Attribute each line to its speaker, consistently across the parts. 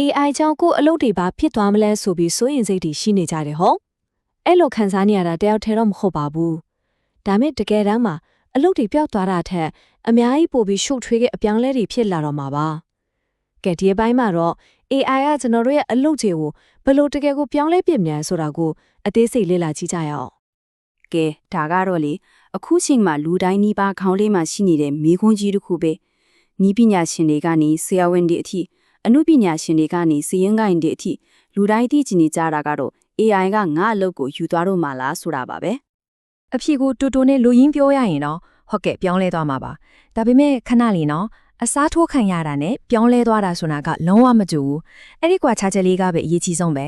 Speaker 1: AI ကြောင့်ကိုယ့်အလုပ်တွေပါဖြစ်သွားမလဲဆိုပြီးစိုးရင်စိတ်တွေရှိနေကြတယ်ဟောအဲ့လိုခံစားနေရတာတယောက်တည်းတော့မဟုတ်ပါဘူးဒါမဲ့တကယ်တမ်းမှာအလုပ်တွေပျောက်သွားတာထက်အများကြီးပိုပြီးရှုပ်ထွေးတဲ့အပြောင်းလဲတွေဖြစ်လာတော့မှာပါကဲဒီအပိုင်းမှာတော့ AI ကကျွန်တော်တို့ရဲ့အလုပ်တွေကိုဘယ်လိုတကယ်ကိုပြောင်းလဲပြင်မြန်ဆိုတာကိုအသေးစိတ်လေ့လာကြည့်ကြရအောင်
Speaker 2: ကဲဒါကတော့လေအခုချိန်မှာလူတိုင်းနီးပါးခေါင်းလေးမှာရှိနေတဲ့မိခွန်းကြီးတစ်ခုပဲနီးပညာရှင်တွေကနေဆရာဝန်တွေအထိ အမှုပညာရှင်တွေကနေစည်ရင်ကိုင်းတွေအထိလူတိုင်းသိချင်နေကြတာကတော့ AI ကငါအလုပ်ကိုယူသွားတော့မှလားဆိုတာပါပဲ
Speaker 3: အဖြေကိုတူတူနဲ့လူရင်းပြောရရင်တော့ဟုတ်ကဲ့ပြောင်းလဲသွားမှာပါဒါပေမဲ့ခဏလေးနော်အစားထိုးခံရတာနဲ့ပြောင်းလဲသွားတာဆိုတာကလုံးဝမတူဘူးအဲ့ဒီကွာခြားချက်လေးကပဲအရေးကြီးဆုံးပဲ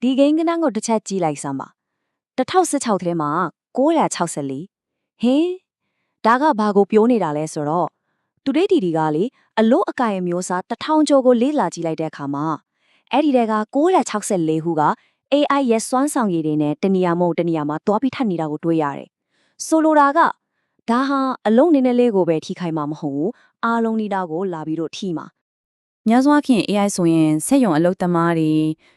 Speaker 4: ဒီဂိမ်းကနန်းကိုတစ်ချက်ကြည့်လိုက်စမ်းပါ2016ထဲမှာ964ဟင်းဒါကဘာကိုပြောနေတာလဲဆိုတော့ တူဒေးတီဒီကလေအလို့အကင်မျိုးစား1000ကျော်ကိုလေးလာကြည့်လိုက်တဲ့အခါမှာအဲ့ဒီတဲက964ဟုက AI ရဲ့စွမ်းဆောင်ရည်တွေနဲ့တနေရာမဟုတ်တနေရာမှာတွားပြီးထပ်နေတာကိုတွေ့ရတယ်ဆိုလိုတာကဒါဟာအလုံးနည်းနည်းလေးကိုပဲထိခိုက်မှာမဟုတ်ဘူးအားလုံးနီးတာကိုလာပြီးတော့ထိမှာ
Speaker 2: ညစွာခင် AI ဆိုရင်စက်ရုံအလုပ်သမားတွေ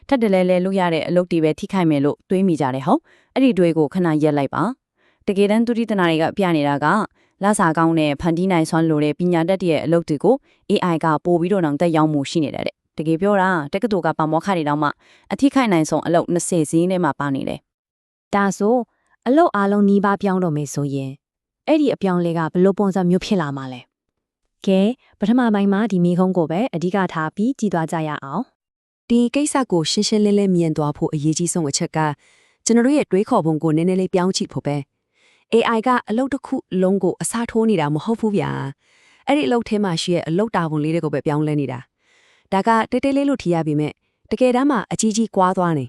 Speaker 2: ထပ်တလဲလဲလုပ်ရတဲ့အလုပ်တွေပဲထိခိုက်မယ်လို့တွေးမိကြတယ်ဟုတ်အဲ့ဒီတွေကိုခဏရက်လိုက်ပါတကယ်တမ်းသူတိတနာတွေကပြနေတာက လာစာကောင်းတဲ့ဖန်တီးနိုင်စွမ်းလိုတဲ့ပညာတတ်ရဲ့အလုပ်တွေကို AI ကပို့ပြီးတော့တော့တက်ရောက်မှုရှိနေတာတဲ့တကယ်ပြောတာတက္ကသိုလ်ကပါမောက္ခတွေတောင်မှအထိခိုက်နိုင်ဆုံးအလုပ်20ဈေးနဲ့မှပါနေတယ်
Speaker 4: ဒါဆိုအလုတ်အားလုံးနီးပါးပြောင်းတော့မယ်ဆိုရင်အဲ့ဒီအပြောင်းလဲကဘယ်လိုပုံစံမျိုးဖြစ်လာမှာလဲကဲပထမပိုင်းမှာဒီမိခုံးကိုပဲအဓိကထားပြီးကြည်သွားကြရအောင်
Speaker 1: ဒီကိစ္စကိုရှင်းရှင်းလင်းလင်းမြင်သွားဖို့အရေးကြီးဆုံးအချက်ကကျွန်တော်တို့ရဲ့တွေးခေါ်ပုံကိုနည်းနည်းလေးပြောင်းကြည့်ဖို့ပဲ AI ကအလုပ်တစ်ခုလုံးကိုအစားထိုးနေတာမဟုတ်ဘူးဗျာအဲ့ဒီအလုပ်ထဲမှာရှိရဲ့အလုပ်တာဝန်လေးတွေကိုပဲပြောင်းလဲနေတာဒါကတိတ်တိတ်လေးလို့ထင်ရပေမဲ့တကယ်တမ်းမှာအကြီးကြီးကွာသွားနေ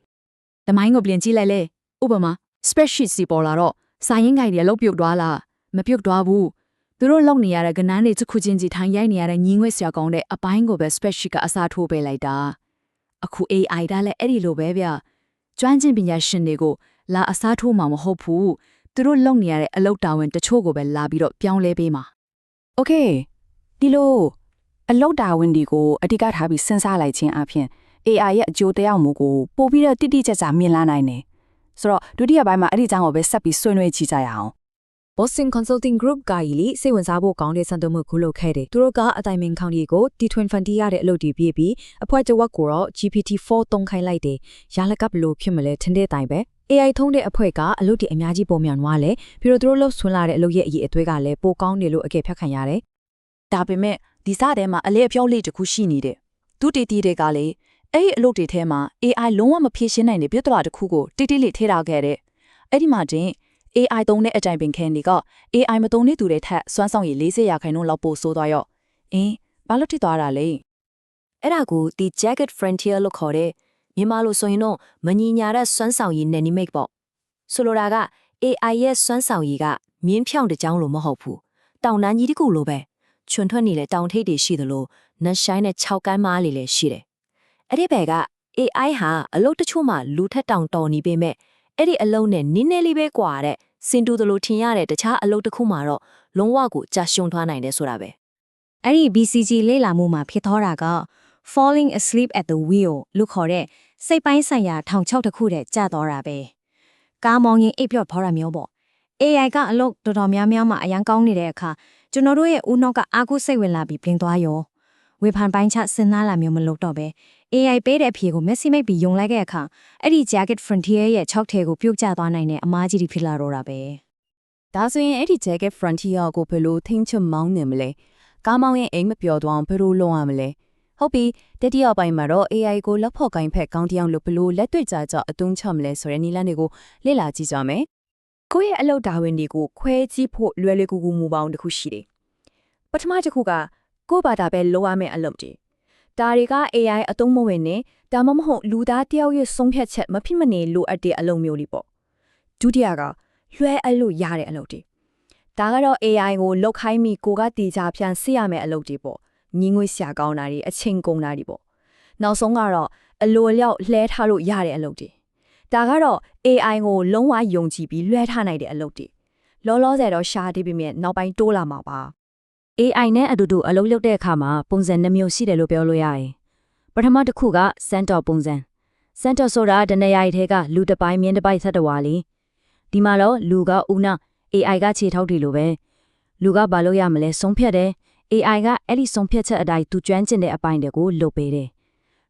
Speaker 3: တမိုင်းကိုပြင်ကြည့်လိုက်လေဥပမာ spreadsheet စီပေါ်လာတော့စာရင်းဂိုင်တွေလောက်ပြုတ်သွားလားမပြုတ်သွားဘူးသူတို့လောက်နေရတဲ့ကဏ္ဍတွေတစ်ခုချင်းစီထိုင်ရိုက်နေရတဲ့ညီငွေ့ဆရာကောင်းတဲ့အပိုင်းကိုပဲ spreadsheet ကအစားထိုးပေးလိုက်တာအခု AI ဒါလည်းအဲ့ဒီလိုပဲဗျကျွမ်းကျင်ပညာရှင်တွေကိုလာအစားထိုးမှာမဟုတ်ဘူး သူတို့လုပ်နေရတဲ့အလုပ်တာဝန်တချို့ကိုပဲလာပြီးတော့ပြောင်းလဲပေးမှာ။
Speaker 2: Okay ဒီလိုအလုပ်တာဝန်တွေကိုအဓိကထားပြီးစဉ်းစားလိုက်ခြင်းအပြင် AI ရဲ့အကျိုးတရားမှုကိုပို့ပြီးတော့တိတိကျကျမြင်လာနိုင်တယ်။ဆိုတော့ဒုတိယပိုင်းမှာအဲ့ဒီအကြောင်းကိုပဲဆက်ပြီးဆွေးနွေးကြည့်ကြရအောင်။
Speaker 3: Boston Consulting Group ကကြီးလေစိတ်ဝင်စားဖို့ကောင်းတဲ့စံတမှုခုလုပ်ခဲ့တယ်။သူတို့ကအတိုင်ပင်ခေါင်ကြီးကို T20 ရတဲ့အလုပ်တွေပြပြီးအဖွဲ့တဝက်ကိုတော့ GPT-4 သုံးခိုင်းလိုက်တယ်။ရလကဘလို့ဖြစ်မလဲထင်တဲ့တိုင်ပဲ။ AI ထုံးတဲ့အဖွဲ့ကအလုပ်တွေအများကြီးပုံမြန်သွားလဲပြီးတော့သူတို့လှုပ်ဆွန်းလာတဲ့အလုပ်ရဲ့အရေးအသွေးကလည်းပိုကောင်းတယ်လို့အကဲဖြတ်ခံရတယ်
Speaker 5: ဒါပေမဲ့ဒီစတဲ့မှာအလဲအပြောလေးတစ်ခုရှိနေတယ်သူတီတီတွေကလေအဲ့ဒီအလုပ်တွေထဲမှာ AI လုံးဝမဖြေရှင်းနိုင်တဲ့ပြဿနာတစ်ခုကိုတိတိလေးထည့်ထားခဲ့တဲ့အဲ့ဒီမှာတင် AI သုံးတဲ့အကြိုင်ပင်ခဲနေက AI မသုံးတဲ့သူတွေထက်စွမ်းဆောင်ရည်40ရာခိုင်နှုန်းလောက်ပိုဆိုးသွားရော့အင်းဘာလို့ဖြစ်သွားတာလဲ
Speaker 4: အဲ့ဒါကိုဒီ jacket frontier လို့ခေါ်တဲ့ မြန်မာလိုဆိုရင်တော့မညီညာတဲ့စွမ်းဆောင်ရည်နဲ့နိမိတ်ပေါ့ဆိုလိုတာက AI ရဲ့စွမ်းဆောင်ရည်ကမြင်းဖြောင်းတကြောင်းလိုမဟုတ်ဘူးတောင်တန်းကြီးတစ်ခုလိုပဲချွန်ထွက်နေတဲ့တောင်ထိပ်တွေရှိသလိုနတ်ရှိုင်းနဲ့၆ကမ်းမားလေးလည်းရှိတယ်အဲ့ဒီဘက်က AI ဟာအလုပ်တချို့မှာလူထက်တောင်တော်နေပေမဲ့အဲ့ဒီအလုပ်နဲ့နင်းနေလေးပဲကွာတဲ့စင်တူသလိုထင်ရတဲ့တခြားအလုပ်တစ်ခုမှာတော့လုံးဝကိုကြာရှုံသွားနိုင်တယ်ဆိုတာပဲအဲ့ဒီ BCG လေ့လာမှုမှာဖြစ်သောတာက falling asleep at the wheel လို့ခေါ်တဲ့ စိတ်ပိုင်းဆိုင်ရာထောင်ချောက်တစ်ခုတည်းကြာတော့တာပဲကားမောင်းရင်အိပ်ပျော့ဖော်တာမျိုးပေါ့ AI ကအလုပ်တော်တော်များများမှာအရန်ကောင်းနေတဲ့အခါကျွန်တော်တို့ရဲ့ဦးနှောက်ကအာကုစိတ်ဝင်လာပြီးပြင်သွားရောဝေဖန်ပိုင်းချစဉ်းစားလာမျိုးမလုပ်တော့ပဲ AI ပေးတဲ့အဖြေကို messy မိတ်ပြီးယုံလိုက်တဲ့အခါအဲ့ဒီ jacket frontier ရဲ့6ထဲကိုပြုတ်ကျသွားနိုင်တဲ့အမားကြီးတွေဖြစ်လာတော့တာပဲ
Speaker 5: ဒါဆိုရင်အဲ့ဒီ jacket frontier ကိုဘယ်လိုထိန်းချုပ်မောင်းနေမလဲကားမောင်းရင်အိမ်မပျော်သွားအောင်ဘယ်လိုလုပ်ရမလဲ ဟုတ်ပြီတတိယပိုင်းမှာတော့ AI ကိုလက်ဖို့ကိုင်းဖက်ကောင်းတရားလို့ဘယ်လိုလက်တွေ့ကြကြအသုံးချမလဲဆိုတဲ့နည်းလမ်းတွေကိုလေ့လာကြည့်ကြမယ်
Speaker 3: ကိုယ့်ရဲ့အလုပ်တာဝန်တွေကိုခွဲကြည့်ဖို့လွယ်လွယ်ကူကူမူပေါင်းတစ်ခုရှိတယ်ပထမတစ်ခုကကိုယ့်ဘာသာပဲလိုရမယ့်အလုပ်တွေဒါတွေက AI အသုံးမဝင်နဲ့ဒါမှမဟုတ်လူသားတယောက်ရဲ့ဆုံးဖြတ်ချက်မဖြစ်မနေလိုအပ်တဲ့အလုပ်မျိုးလေးပေါ့ဒုတိယကလွှဲအပ်လို့ရတဲ့အလုပ်တွေဒါကတော့ AI ကိုလောက်ခိုင်းမိကိုကတီချာဖြန့်စစ်ရမယ့်အလုပ်တွေပေါ့ ညီငွေဆရာကောင်းတာတွေအချိန်ကုန်တာတွေပေါ့နောက်ဆုံးကတော့အလိုအလျောက်လှဲထားလို့ရတဲ့အလုပ်တွေဒါကတော့ AI ကိုလုံးဝယုံကြည်ပြီးလွှဲထားနိုင်တဲ့အလုပ်တွေလောလောဆယ်တော့ရှားသေးပေမဲ့နောက်ပိုင်းတိုးလာမှာပါ AI နဲ့အတူတူအလုပ်လုပ်တဲ့အခါမှာပုံစံနှမျိုးရှိတယ်လို့ပြောလို့ရတယ်ပထမတစ်ခုက center ပုံစံ center ဆိုတာတနရိုက်ထဲကလူတစ်ပိုင်းမြင်းတစ်ပိုင်းဆက်တဝါလီဒီမှာတော့လူကဦးနာ AI ကခြေထောက်တွေလိုပဲလူကဘာလို့ရမလဲဆုံးဖြတ်တယ် AI ကအဲ့ဒီဆုံးဖြတ်ချက်အတိုင်းသူကျွမ်းကျင်တဲ့အပိုင်းတွေကိုလုပ်ပေးတယ်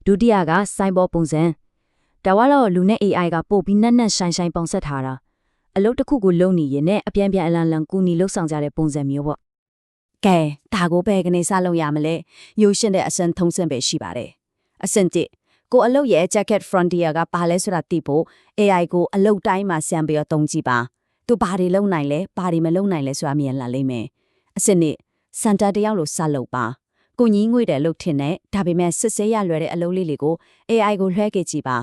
Speaker 3: ဒုတိယက cyber ပုံစံဒါကတော့လူနဲ့ AI ကပို့ပြီးနက်နက်ရှိုင်းရှိုင်းပေါင်းဆက်ထားတာအလုပ်တစ်ခုကိုလုပ်နေရင်နဲ့အပြန်ပြန်အလန်လန်ကူညီလှုပ်ဆောင်ကြတဲ့ပုံစံမျိုးပေါ့ကဲဒါကိုပဲကနေစလုပ်ရမလဲရိုးရှင်းတဲ့အစံထုံးစံပဲရှိပါတယ်အစင်တစ်ကိုအလုပ်ရဲ့ jacket frontier ကဘာလဲဆိုတာသိဖို့ AI ကိုအလုပ်တိုင်းမှာဆံပြီးတော့သုံးကြည့်ပါသူဘာတွေလုပ်နိုင်လဲဘာတွေမလုပ်နိုင်လဲဆိုတာမြင်လာလိမ့်မယ်အစင်နှစ် စန်တာတယောက်လို့စလုပ်ပါကိုကြီးငွေတယ်လို့ထင်တဲ့ဒါပေမဲ့စစ်ဆေးရလွယ်တဲ့အလုပ်လေးတွေကို AI ကိုလွှဲခဲ့ကြည့်ပါ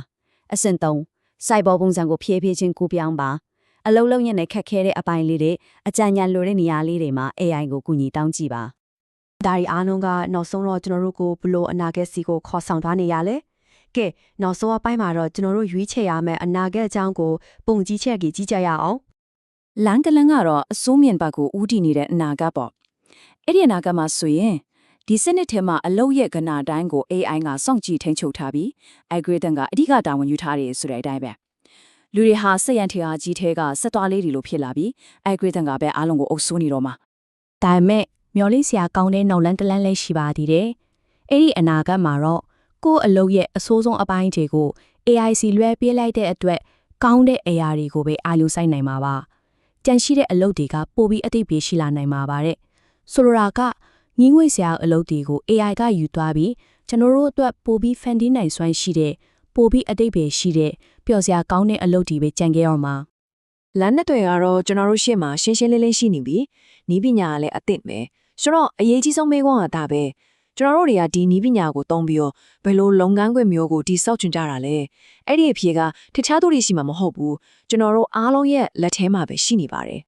Speaker 3: အဆင့်3စိုက်ဘောပုံစံကိုဖြည်းဖြည်းချင်းကူပြောင်းပါအလုံးလုံးရင်နဲ့ခက်ခဲတဲ့အပိုင်းလေးတွေအကြံဉာဏ်လိုတဲ့နေရာလေးတွေမှာ AI ကိုကူညီတောင်းကြည့်ပါ
Speaker 6: ဒါရီအားလုံးကနောက်ဆုံးတော့ကျွန်တော်တို့ကိုဘလို့အနာဂတ်စီကိုခေါ်ဆောင်သွားနေရလဲကဲနောက်ဆုံးအပိုင်းမှာတော့ကျွန်တော်တို့ရွေးချယ်ရမယ့်အနာဂတ်အကြောင်းကိုပုံကြီးချက်ကြီးကြီးကြရအောင်
Speaker 5: လန်ကလန်ကတော့အစိုးမြင်ဘက်ကိုဦးတည်နေတဲ့အနာဂတ်ပေါ့ အဲ့ဒီအနာဂတ်မှာဆိုရင်ဒီစနစ်ထဲမှာအလုတ်ရဲ့ကဏ္ဍတိုင်းကို AI ကစောင့်ကြည့်ထိန်းချုပ်ထားပြီး algorithm ကအဓိကတာဝန်ယူထားတယ်ဆိုတဲ့အတိုင်းပဲလူတွေဟာစက်ရန်ထေအားကြီးထဲကစက်သွားလေးတွေလိုဖြစ်လာပြီး algorithm ကပဲအားလုံးကိုအုပ်စိုးနေတော့မှာ
Speaker 7: ဒါပေမဲ့မျော်လင့်စရာကောင်းတဲ့နောက်လန်းတလန်းလေးရှိပါသေးတယ်။အဲ့ဒီအနာဂတ်မှာတော့ကိုယ့်အလုပ်ရဲ့အဆိုးဆုံးအပိုင်းတွေကို AIC လွှဲပေးလိုက်တဲ့အတွက်ကောင်းတဲ့အရာတွေကိုပဲအာရုံစိုက်နိုင်မှာပါ။ကြံရှိတဲ့အလုပ်တွေကပိုပြီးအသိပေးရှိလာနိုင်မှာပါတဲ့။ ဆိုလိုတာကငင်းငွေစရာအလုပ်တွေကို AI ကယူသွားပြီးကျွန်တော်တို့အတွက်ပိုပြီးဖန်တီးနိုင်စွမ်းရှိတဲ့ပိုပြီးအသိပေးရှိတဲ့ပျော်စရာကောင်းတဲ့အလုပ်တွေပဲကြံခဲ့ရမှာ
Speaker 6: လမ်းနဲ့တွေကတော့ကျွန်တော်တို့ရှေ့မှာရှင်းရှင်းလင်းလင်းရှိနေပြီနီးပညာကလည်းအသင့်ပဲဆိုတော့အရေးကြီးဆုံးမေးခွန်းကဒါပဲကျွန်တော်တို့တွေကဒီနီးပညာကိုသုံးပြီးတော့ဘယ်လိုလုပ်ငန်းခွင်မျိုးကိုဒီစောက်ချင်ကြတာလဲအဲ့ဒီအဖြေကတခြားသူတွေရှိမှာမဟုတ်ဘူးကျွန်တော်တို့အားလုံးရဲ့လက်ထဲမှာပဲရှိနေပါတယ်